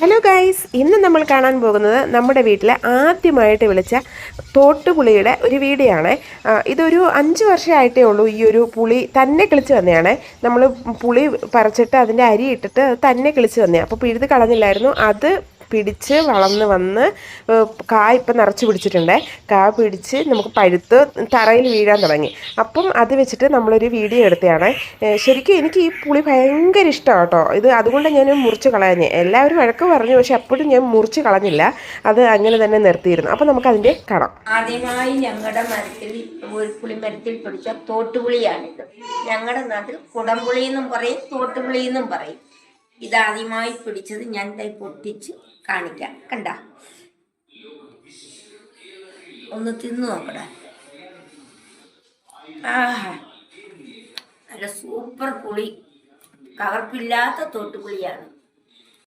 Hello guys ഇന്ന് നമ്മൾ കാണാൻ പോകുന്നത് നമ്മുടെ വീട്ടിലെ ആദ്യമായിട്ട് വിളിച്ച തോട്ടുപുളിയുടെ ഒരു വീഡിയോ ആണ് ഇതൊരു അഞ്ച് വർഷമായിട്ടേ ഉള്ളൂ ഈ ഒരു പുളി തന്നെ കിളിച്ച് വന്നതാണ്. നമ്മൾ പുളി പറിച്ചിട്ട് അതിന്റെ അരി ഇട്ടിട്ട് തന്നെ കിളിച്ച് വന്നതാണ് അപ്പോൾ പിഴുത് കളഞ്ഞില്ലായിരുന്നു. അത് പിടിച്ച് വളർന്ന് വന്ന് കാ ഇപ്പം നിറച്ച് പിടിച്ചിട്ടുണ്ട്. കാ പിടിച്ച് നമുക്ക് പഴുത്ത് തറയിൽ വീഴാൻ തുടങ്ങി. അപ്പം അത് വെച്ചിട്ട് നമ്മളൊരു വീഡിയോ എടുത്തതാണ്. ശരിക്കും എനിക്ക് ഈ പുളി ഭയങ്കര ഇഷ്ടമാണ് കേട്ടോ. ഇത് അതുകൊണ്ട് ഞാൻ മുറിച്ച് കളഞ്ഞ്. എല്ലാവരും വഴക്ക് പറഞ്ഞു പക്ഷെ അപ്പോഴും ഞാൻ മുറിച്ച് കളഞ്ഞില്ല. അത് അങ്ങനെ തന്നെ നിർത്തിയിരുന്നു. അപ്പം നമുക്കതിന്റെ കാണാം ആദ്യമായി ഞങ്ങളുടെ മരത്തിൽ പുളി മരത്തിൽ പിടിച്ച തോട്ടുപുളിയാണിത്. ഞങ്ങളുടെ നാട്ടിൽ കുടംപുളി എന്നും പറയും തോട്ടുപുളി എന്നും പറയും. ഇതാദ്യമായി പിടിച്ചത് ഞാൻ ഇതായി പൊട്ടിച്ച് കാണിക്കാം. കണ്ട? ഒന്ന് തിന്നു നോക്കടാ. ആഹാ. നല്ല സൂപ്പർ പുളി. കവർപ്പില്ലാത്ത തോട്ടുപുളിയാണ്.